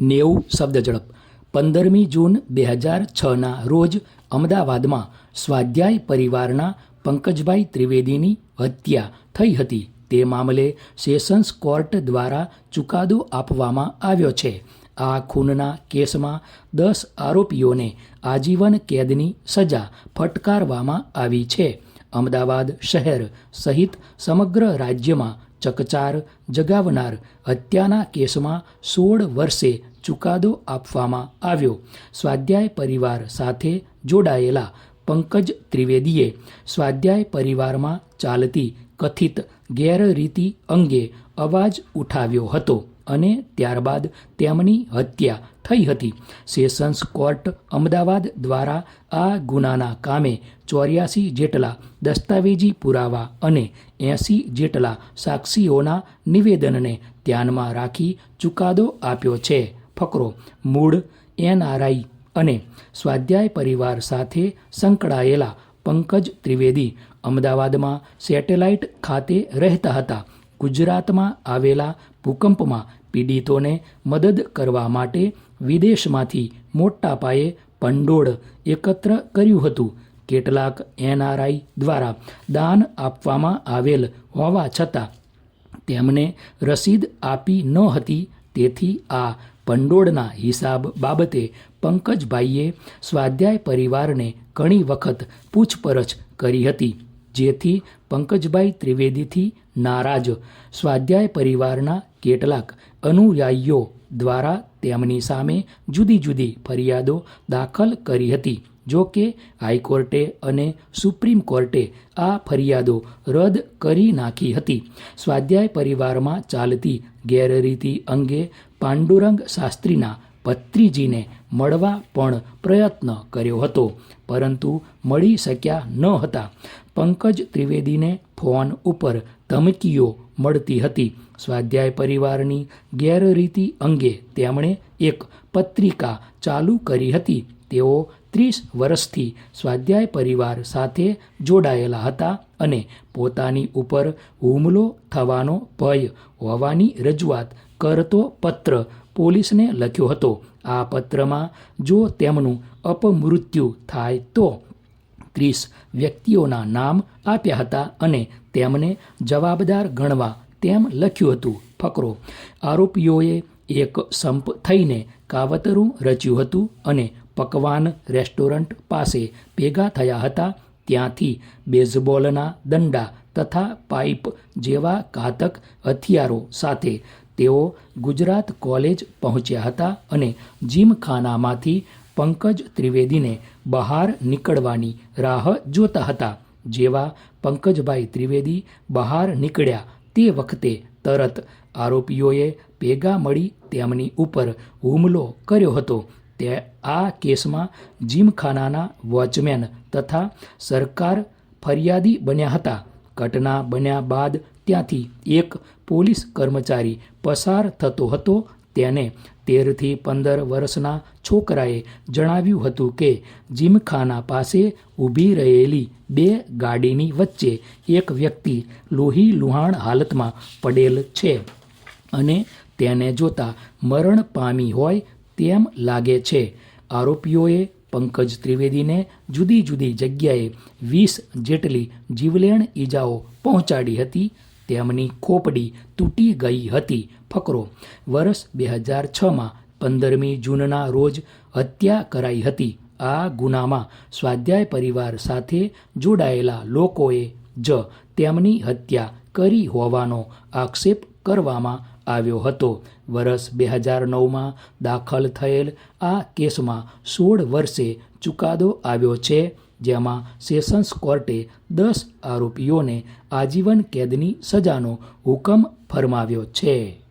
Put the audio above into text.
નેવું શબ્દ ઝડપ. પંદરમી જૂન બે હજાર છના રોજ અમદાવાદમાં સ્વાધ્યાય પરિવારના પંકજભાઈ ત્રિવેદીની હત્યા થઈ હતી. તે મામલે સેશન્સ કોર્ટ દ્વારા ચુકાદો આપવામાં આવ્યો છે. આ ખૂનના કેસમાં દસ આરોપીઓને આજીવન કેદની સજા ફટકારવામાં આવી છે. અમદાવાદ શહેર સહિત સમગ્ર રાજ્યમાં ચકચાર જગાવનાર હત્યાના કેસમાં સોળ વર્ષે ચુકાદો આપવામાં આવ્યો. સ્વાધ્યાય પરિવાર સાથે જોડાયેલા પંકજ ત્રિવેદીએ સ્વાધ્યાય પરિવારમાં ચાલતી કથિત ગેરરીતિ અંગે અવાજ ઉઠાવ્યો હતો. અને ત્યારબાદ તેમની હત્યા થઈ હતી. સેશન્સ કોર્ટ અમદાવાદ દ્વારા આ ગુનાના કામે ચોર્યાસી જેટલા દસ્તાવેજી પુરાવા અને એંસી જેટલા સાક્ષીઓના નિવેદનને ધ્યાનમાં રાખી ચુકાદો આપ્યો છે. ફકરો, મૂળ એનઆરઆઈ અને સ્વાધ્યાય પરિવાર સાથે સંકળાયેલા પંકજ ત્રિવેદી અમદાવાદમાં સેટેલાઇટ ખાતે રહેતા હતા. ગુજરાતમાં આવેલા ભૂકંપમાં પીડિતોને મદદ કરવા માટે વિદેશમાંથી મોટા પાયે ભંડોળ એકત્ર કર્યું હતું. કેટલાક એનઆરઆઈ દ્વારા દાન આપવામાં આવેલ હોવા છતાં તેમને રસીદ આપી ન હતી. તેથી આ ભંડોળના હિસાબ બાબતે પંકજભાઈએ સ્વાધ્યાય પરિવારને ઘણી વખત પૂછપરછ કરી હતી, જેથી પંકજભાઈ ત્રિવેદીથી નારાજ. સ્વાધ્યાય પરિવારના કેટલાક અનુયાયીઓ દ્વારા તેમની સામે જુદી જુદી ફરિયાદો દાખલ કરી હતી. જો કે, હાઈકોર્ટે અને સુપ્રીમ કોર્ટે આ ફરિયાદો રદ કરી નાખી હતી. સ્વાધ્યાય પરિવારમાં ચાલતી ગેરરીતિ અંગે પાંડુરંગ શાસ્ત્રીના ભત્રીજીને મળવા પણ પ્રયત્ન કર્યો હતો, પરંતુ મળી શક્યા ન હતા. પંકજ ત્રિવેદીને ફોન ઉપર ધમકીઓ મળતી હતી. સ્વાધ્યાય પરિવારની ગેરરીતિ અંગે તેમણે એક પત્રિકા ચાલુ કરી હતી. તેઓ ત્રીસ વર્ષથી સ્વાધ્યાય પરિવાર સાથે જોડાયેલા હતા અને પોતાની ઉપર હુમલો થવાનો ભય હોવાની રજૂઆત કરતો પત્ર પોલીસને લખ્યો હતો. આ પત્રમાં જો તેમનું અપમૃત્યુ થાય તો ત્રીસ વ્યક્તિઓના નામ આપ્યા હતા અને તેમને જવાબદાર ગણવા તેમ લખ્યું હતું. ફકરો, આરોપીઓએ એક સંપ થઈને કાવતરું રચ્યું હતું અને પકવાન રેસ્ટોરન્ટ પાસે ભેગા થયા હતા. ત્યાંથી બેઝબોલના દંડા તથા પાઇપ જેવા ઘાતક હથિયારો સાથે તેઓ ગુજરાત કોલેજ પહોંચ્યા હતા અને જીમખાનામાંથી પંકજ ત્રિવેદીને બહાર નીકળવાની રાહ જોતા હતા. જેવા પંકજભાઈ ત્રિવેદી બહાર નીકળ્યા તે વખતે તરત આરોપીઓએ ભેગા મળી તેમની ઉપર હુમલો કર્યો હતો. તે આ કેસમાં જીમખાનાના વોચમેન તથા સરકાર ફરિયાદી બન્યા હતા. ઘટના બન્યા બાદ ત્યાંથી એક પોલીસ કર્મચારી પસાર થતો હતો. તેને તેરથી પંદર વર્ષના છોકરાએ જણાવ્યું હતું કે જીમખાના પાસે ઊભી રહેલી બે ગાડીની વચ્ચે એક વ્યક્તિ લોહી લુહાણ હાલતમાં પડેલ છે અને તેને જોતા મરણ પામી હોય તેમ લાગે છે. આરોપીઓએ પંકજ ત્રિવેદીને જુદી જુદી જગ્યાએ વીસ જેટલી જીવલેણ ઈજાઓ પહોંચાડી હતી તેમની ખોપડી તૂટી ગઈ હતી. ફકરો, વર્ષ બે હજાર છમાં પંદરમી જૂનના રોજ હત્યા કરાઈ હતી. આ ગુનામાં સ્વાધ્યાય પરિવાર સાથે જોડાયેલા લોકોએ જ તેમની હત્યા કરી હોવાનો આક્ષેપ કરવામાં આવ્યો હતો. વર્ષ બે હજાર નવમાં દાખલ થયેલ આ કેસમાં સોળ વર્ષે ચુકાદો આવ્યો છે. જેમાં સેશન્સ કોર્ટે દસ આરોપીઓને આજીવન કેદની સજાનો હુકમ ફરમાવ્યો છે.